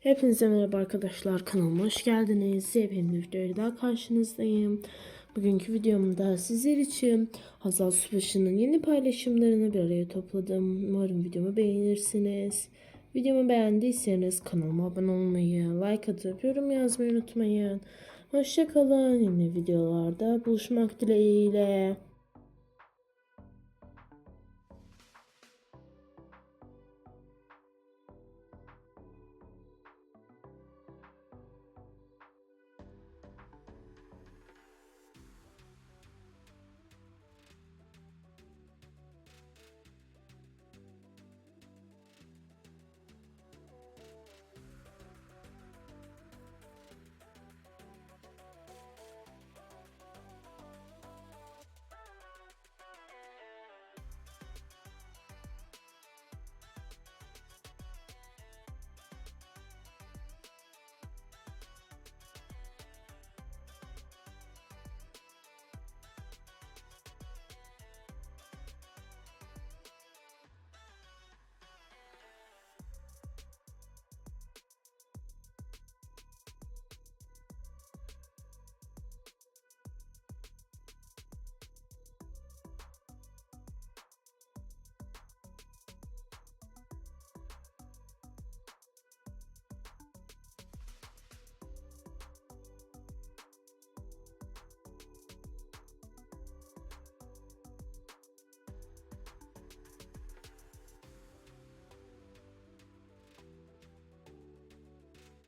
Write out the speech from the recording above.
Hepinize merhaba arkadaşlar kanalıma hoş geldiniz. Yepyeni bir videoyla daha karşınızdayım. Bugünkü videomda sizler için Hazal Subaşı'nın yeni paylaşımlarını bir araya topladım. Umarım videomu beğenirsiniz. Videomu beğendiyseniz kanalıma abone olmayı, like atıp yorum yazmayı unutmayın. Hoşçakalın. Yeni videolarda buluşmak dileğiyle.